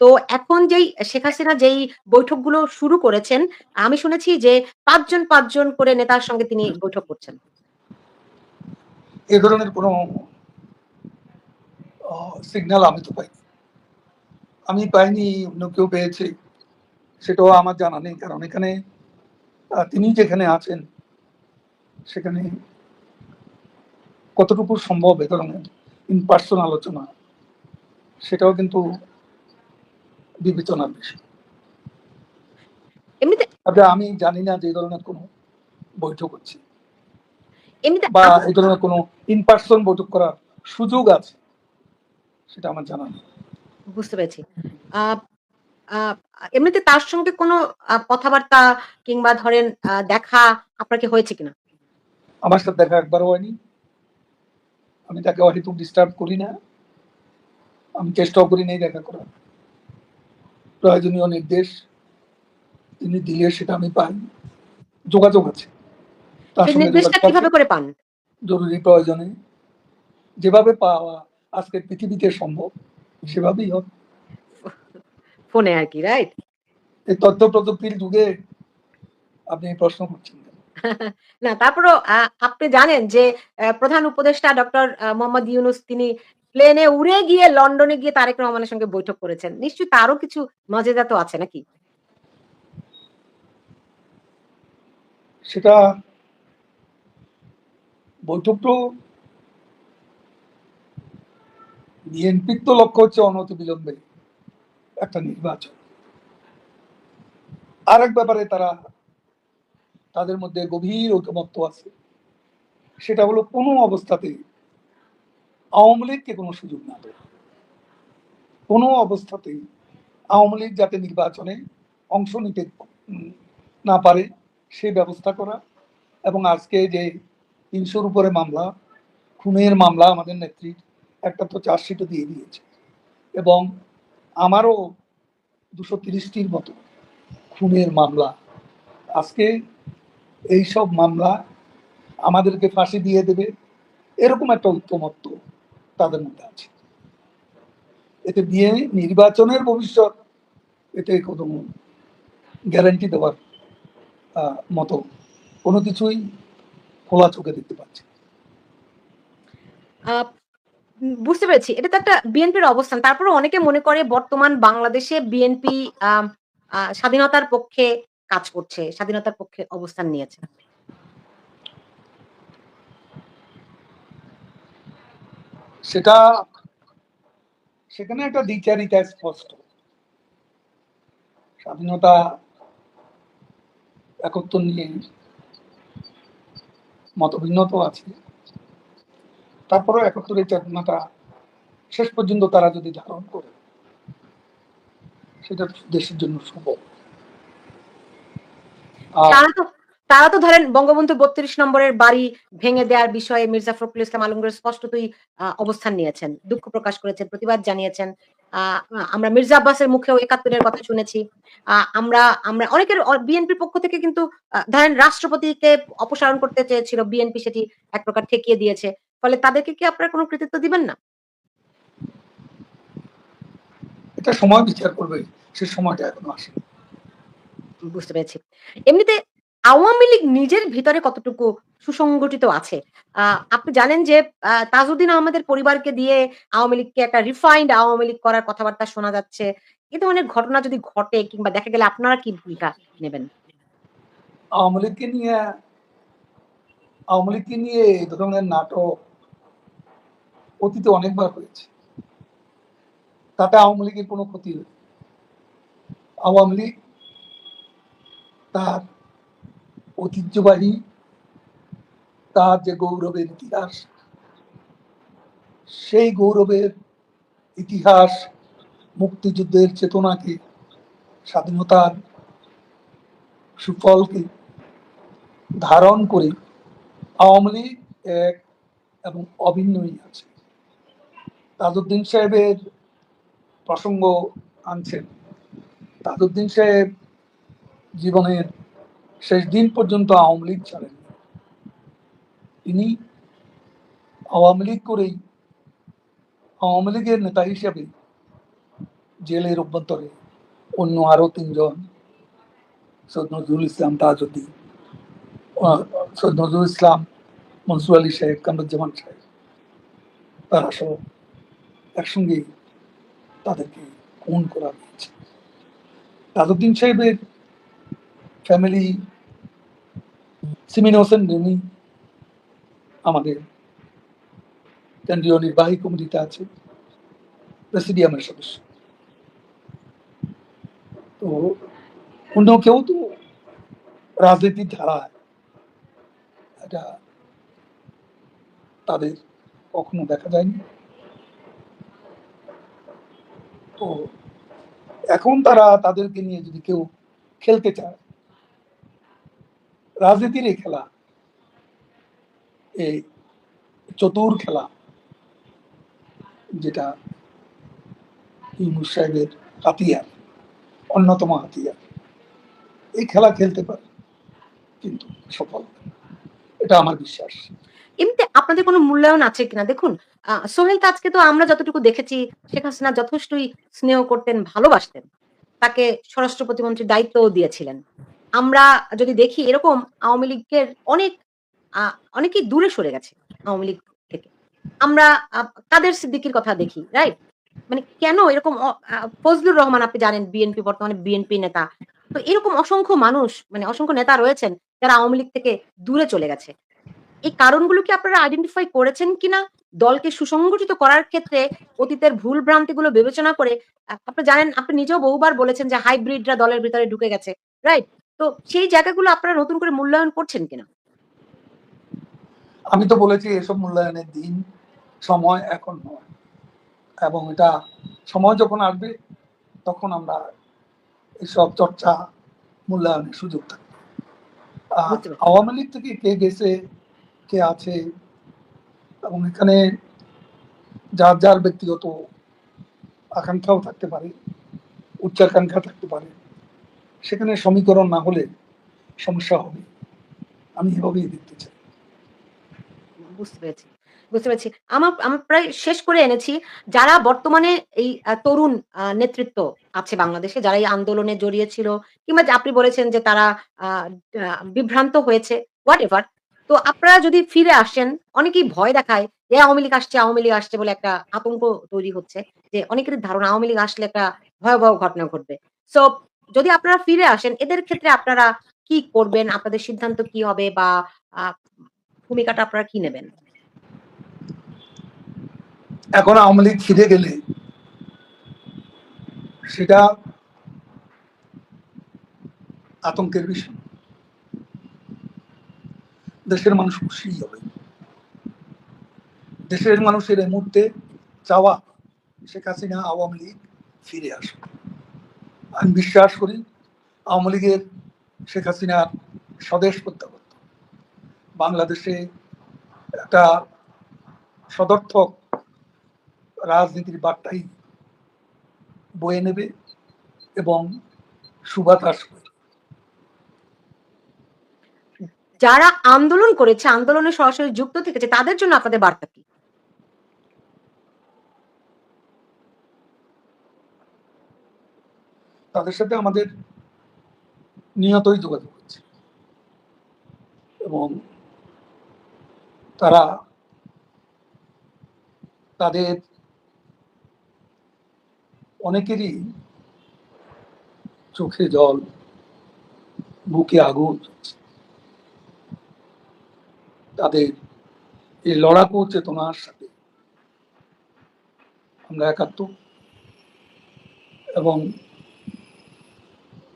তো এখন যেই শেখ হাসিনা যেই বৈঠকগুলো শুরু করেছেন, আমি শুনেছি যে পাঁচজন পাঁচজন করে নেতার সঙ্গে তিনি বৈঠক করছেন। এ ধরনের কোনো অ সিগনাল আমি তো পাইনি। আমি পাইনি, অন্য কেউ পেয়েছে, সেটাও আমার জানা নেই। কারণ এখানে তিনি যেখানে আছেন, সেখানে কতটুকু সম্ভব এ ধরনের ইন পারসন আলোচনা, সেটাও কিন্তু বিবেচনার বিষয়। এমনিতে আমি জানি না যে এই ধরনের কোনো বৈঠক হচ্ছে। বা এই ধরনের কোনো ইন পারসন বৈঠক করার সুযোগ আছে। সেটা আমার জানা নেই। বুঝতে পেরেছি। এমনিতে তার সঙ্গে কোনো কথাবার্তা কিংবা ধরেন দেখা আপনার কি হয়েছে কিনা? আমার সাথে দেখা একবারও হয়নি। আমি তাকে অহেতুক ডিস্টার্ব করি না। আমি চেষ্টাও করি নাই দেখা করার। প্রয়োজনীয় নির্দেশ তিনি দিলে সেটা আমি পাই। যোগাযোগ আছে। তার সঙ্গে করে পান? জরুরি প্রয়োজনে যেভাবে পাওয়া আজকের পৃথিবীতে সম্ভব সেভাবেই হবে। ফোনে আর কি রাইট? এই তথ্য প্রযুক্তির যুগে আপনি প্রশ্ন করছেন? না তারপরেও আপনি জানেন যে প্রধান উপদেষ্টা ডক্টর মোহাম্মদ ইউনুস তিনি প্লেনে উড়ে গিয়ে লন্ডনে গিয়ে তারেক রহমানের সঙ্গে বৈঠক করেছেন। নিশ্চয়ই তারও কিছু মজেদা তো আছে নাকি? সেটা বৈঠক তো বিএনপির তো লক্ষ্য হচ্ছে অনতিবিলম্বে একটা নির্বাচন। আরেক ব্যাপারে তারা তাদের মধ্যে গভীর ঐকমত্য আছে। সেটা হলো কোনো অবস্থাতেই আওয়ামী লীগকে কোনো সুযোগ না দেওয়া। কোনো অবস্থাতেই আওয়ামী লীগ যাতে নির্বাচনে অংশ নিতে না পারে সে ব্যবস্থা করা এবং আজকে যে তিনশোর উপরে মামলা, খুনের মামলা আমাদের নেত্রীর একটা তো চার্জশিটও দিয়ে দিয়েছে। এবং আমারও দুশো তিরিশটির মতো খুনের মামলা। আজকে এইসব মামলা আমাদেরকে ফাঁসি দিয়ে দেবে এরকম একটা ঐকমত্য তাদের মধ্যে আছে। এতে দিয়ে নির্বাচনের ভবিষ্যৎ, এতে কোনো গ্যারান্টি দেওয়ার মতো কোনো কিছুই খোলা চোখে দেখতে পাচ্ছি। বুঝতে পেরেছি। এটা তো একটা বিএনপির অবস্থান। তারপরে অনেকে মনে করে বর্তমান বাংলাদেশে বিএনপি স্বাধীনতার পক্ষে কাজ করছে। স্বাধীনতার পক্ষে অবস্থান নিয়েছে। সেটা সেখানে একটা দ্বিচারিতা স্পষ্ট। স্বাধীনতা একাত্তর নিয়ে মতভিন্নতা আছে। তারপরেও একাত্তরের চেতনাটা শেষ পর্যন্ত তারা যদি ধারণ করে, সেটা দেশের জন্য শুভ। আর তারা তো ধরেন বঙ্গবন্ধু ৩২ নম্বরের বাড়ি ভেঙে দেওয়ার বিষয়ে মির্জা ফখরুল ইসলাম আলমগীর স্পষ্টতই অবস্থান নিয়েছেন। দুঃখ প্রকাশ করেছেন, প্রতিবাদ জানিয়েছেন। আমরা মির্জা আব্বাসের মুখেও ৭১ এর কথা শুনেছি। আমরা আমরা অনেকের বিএনপির পক্ষ থেকে কিন্তু ধরেন রাষ্ট্রপতিকে অপসারণ করতে চেয়েছিল। বিএনপি সেটি এক প্রকার ঠেকিয়ে দিয়েছে। ফলে তাদেরকে কি আপনারা কোনো কৃতিত্ব দিবেন না? এটা সময় বিচার করবে। সে সময়টা এখনও আসেনি। বুঝতে পেরেছি। এমনিতে আওয়ামী লীগ নিজের ভিতরে কতটুকু সুসংগঠিত আছে? আপনি জানেন যে তাজউদ্দিন আহমেদের পরিবারকে দিয়ে আওয়ামী লীগকে একটা রিফাইন্ড আওয়ামী লীগ করার কথাবার্তা শোনা যাচ্ছে। এ ধরনের ঘটনা যদি ঘটে কিংবা দেখা গেলে আপনারা কি ভূমিকা নেবেন? আওয়ামী লীগকে নিয়ে, আওয়ামী লীগকে নিয়ে ধরনের নাটক অতীতে অনেকবার হয়েছে। তাতে আওয়ামী লীগের কোনো ক্ষতি। আওয়ামী লীগ তার ঐতিহ্যবাহী তার যে গৌরবের ইতিহাস, সেই গৌরবের ইতিহাস মুক্তিযুদ্ধের চেতনাকে, স্বাধীনতার সুফলকে ধারণ করে আওয়ামী লীগ এক এবং অভিন্নই আছে। তাজউদ্দিন সাহেবের প্রসঙ্গ আনছেন। তাজউদ্দিন সাহেব জীবনের শেষ দিন পর্যন্ত আওয়ামী লীগ ছাড়েননি। তিনি আওয়ামী লীগ করেই আওয়ামী লীগের নেতা হিসেবে জেলের অভ্যন্তরে অন্য আরও তিনজন সৈয়দ নজরুল ইসলাম তাজউদ্দিন সৈয়দ নজরুল ইসলাম, মনসুর আলী সাহেব কামরুজ্জামান সাহেব তারা সব একসঙ্গে তাদেরকে খুন করা হয়েছে তাজউদ্দিন সাহেবের ফ্যামিলি সিমিন হোসেন রেমি আমাদের কেন্দ্রীয় নির্বাহী কমিটিতে আছে, প্রেসিডিয়ামের সদস্য। তো অন্য কেউ তো রাজনীতির ধারায় এটা তাদের কখনো দেখা যায়নি। তো এখন তারা তাদেরকে নিয়ে যদি কেউ খেলতে চায় রাজনীতির এই খেলা, এই চতুর খেলা, যেটা ইউনুস সাহেবের হাতিয়ার, অন্যতম হাতিয়ার। এই খেলা খেলতে পারে, কিন্তু সফল এটা আমার বিশ্বাস। এমনিতে আপনাদের কোনো মূল্যায়ন আছে কিনা? দেখুন সোহেল তাজকে তো আমরা যতটুকু দেখেছি, শেখ হাসিনা যথেষ্টই স্নেহ করতেন, ভালোবাসতেন। তাকে স্বরাষ্ট্র প্রতিমন্ত্রীর দায়িত্বও দিয়েছিলেন। আমরা যদি দেখি এরকম আওয়ামী লীগের অনেক অনেকেই দূরে সরে গেছে আওয়ামী লীগ থেকে। আমরা কাদের সিদ্দিকির কথা দেখি রাইট মানে কেন এরকম ফজলুর রহমান আপনি জানেন বিএনপি বর্তমানে বিএনপি নেতা। তো এরকম অসংখ্য মানুষ মানে অসংখ্য নেতা রয়েছেন যারা আওয়ামী লীগ থেকে দূরে চলে গেছে। এই কারণগুলো কি আপনারা আইডেন্টিফাই করেছেন কিনা? দলকে সুসংগঠিত করার ক্ষেত্রে অতীতের ভুল ভ্রান্তিগুলো বিবেচনা করে আপনি জানেন, আপনি নিজেও বহুবার বলেছেন যে হাইব্রিডরা দলের ভিতরে ঢুকে গেছে রাইট তো সেই জায়গাগুলো আপনারা নতুন করে মূল্যায়ন করছেন কিনা? আমি তো বলেছি এসব মূল্যায়নের দিন সময় এখন নয়। এবং এটা সময় যখন আসবে তখন আমরা এসব চর্চা মূল্যায়নের সুযোগ থাকবে। আওয়ামী লীগ থেকে কে গেছে কে আছে এবং এখানে যার যার ব্যক্তিগত আকাঙ্ক্ষাও থাকতে পারে উচ্চাকাঙ্ক্ষা থাকতে পারে সেখানে সমীকরণ না হলে সমস্যা হবে। আমি এভাবেই দেখতে চাই। বুঝতে পেরেছি, বুঝতে আমার প্রায় শেষ করে এনেছি। যারা বর্তমানে এই তরুণ নেতৃত্ব আছে বাংলাদেশে, যারা এই আন্দোলনে জড়িয়েছিল, কিংবা আপনি বলেছেন যে তারা বিভ্রান্ত হয়েছে হোয়াট এভার তো আপনারা যদি ফিরে আসেন, অনেকেই ভয় দেখায় যে আওয়ামী লীগ আসছে, আওয়ামী লীগ আসছে বলে একটা আতঙ্ক তৈরি হচ্ছে, যে অনেকেরই ধারণা আওয়ামী লীগ আসলে একটা ভয়াবহ ঘটনা ঘটবে। সো যদি আপনারা ফিরে আসেন, এদের ক্ষেত্রে আপনারা কি করবেন? আপনাদের সিদ্ধান্ত কি হবে? বা ভূমিকাটা আপনারা কি নেবেন? এখন আওয়ামী লীগ ফিরে গেলে সেটা আতঙ্কের বিষয়। দেশের মানুষ খুশি হবে। দেশের মানুষের এই মুহূর্তে চাওয়া শেখ হাসিনা আওয়ামী লীগ ফিরে আসুক। আমি বিশ্বাস করি আওয়ামী লীগের শেখ হাসিনার স্বদেশ প্রত্যাবর্তন। বাংলাদেশে একটা সদর্থক রাজনীতির বার্তাই বয়ে নেবে এবং সুবাতাস যারা আন্দোলন করেছে, আন্দোলনে সরাসরি যুক্ত থেকেছে, তাদের জন্য আপনাদের বার্তা কি? তাদের সাথে আমাদের নিয়তই যোগাযোগ হচ্ছে। এবং তারা তাদের অনেকেরই চোখে জল, বুকে আগুন তাদের এই লড়াকু চেতনার সাথে আমরা একাত্ম। এবং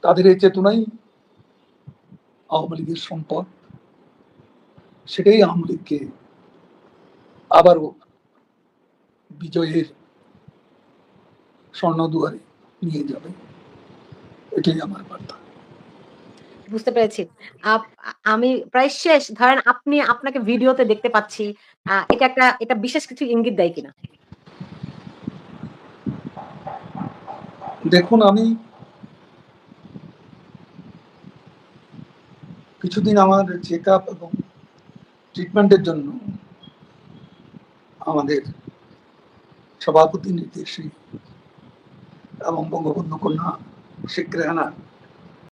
তাদের এই চেতনাই আওয়ামী লীগের সম্পদ। সেটাই আওয়ামী লীগকে আবারও বিজয়ের স্বর্ণদুয়ারে নিয়ে যাবে। এটাই আমার বার্তা। বুঝতে পেরেছি। আমি প্রায় শেষ। ধরেন আপনি আপনাকে ভিডিওতে দেখতে পাচ্ছি এটা একটা এটা বিশেষ কিছু ইঙ্গিত দেয় কিনা? দেখুন আমি কিছুদিন আমার চেক আপ এবং ট্রিটমেন্টের জন্য আমাদের সভাপতি নির্দেশী এবং বঙ্গবন্ধু কন্যা শেখ রেহানা